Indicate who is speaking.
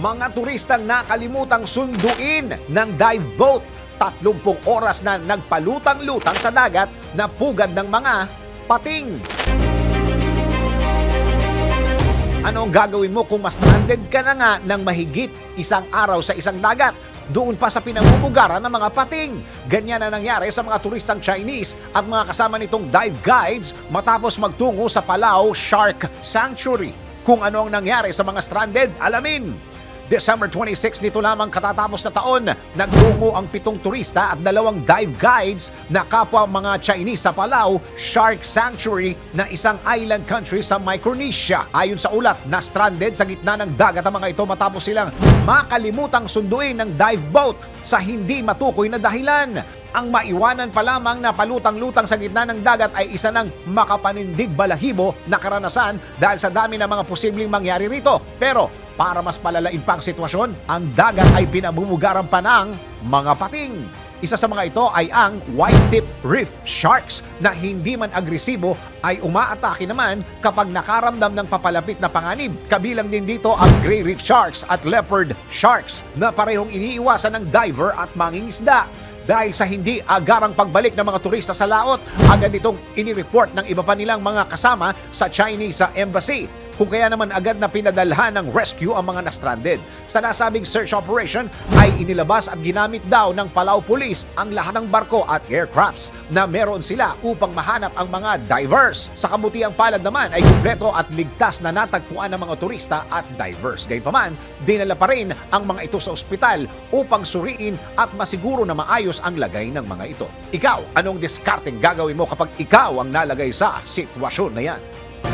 Speaker 1: mga turistang nakalimutang sunduin ng dive boat. 30 oras na nagpalutang-lutang sa dagat na pugad ng mga pating. Ano ang gagawin mo kung mas stranded ka na nga ng mahigit isang araw sa isang dagat? Doon pa sa pinamumugaran ng mga pating. Ganyan na nangyari sa mga turistang Chinese at mga kasama nitong dive guides matapos magtungo sa Palau Shark Sanctuary. Kung ano ang nangyari sa mga stranded, alamin. December 26 nito lamang katatapos na taon, nagtungo ang pitong turista at dalawang dive guides na kapwa mga Chinese sa Palau Shark Sanctuary na isang island country sa Micronesia. Ayon sa ulat, na stranded sa gitna ng dagat ang mga ito matapos silang makalimutang sunduin ng dive boat sa hindi matukoy na dahilan. Ang maiwanan pa lamang na palutang-lutang sa gitna ng dagat ay isa ng makapanindig balahibo na karanasan dahil sa dami ng mga posibleng mangyari rito. Pero para mas palalain pa ang sitwasyon, ang dagat ay pinamumugaran pa ng mga pating. Isa sa mga ito ay ang white-tip reef sharks na hindi man agresibo ay umaatake naman kapag nakaramdam ng papalapit na panganib. Kabilang din dito ang gray reef sharks at leopard sharks na parehong iniiwasan ng diver at mangingisda. Dahil sa hindi agarang pagbalik ng mga turista sa laot, agad itong inireport ng iba pa nilang mga kasama sa Chinese embassy. Kung kaya naman agad na pinadalhan ng rescue ang mga na-stranded. Sa nasabing search operation ay inilabas at ginamit daw ng Palau Police ang lahat ng barko at aircrafts na meron sila upang mahanap ang mga divers. Sa kabutiang palad naman ay kumpleto at ligtas na natagpuan ng mga turista at divers. Gayunpaman, dinala pa rin ang mga ito sa ospital upang suriin at masiguro na maayos ang lagay ng mga ito. Ikaw, anong discarding gagawin mo kapag ikaw ang nalagay sa sitwasyon na yan?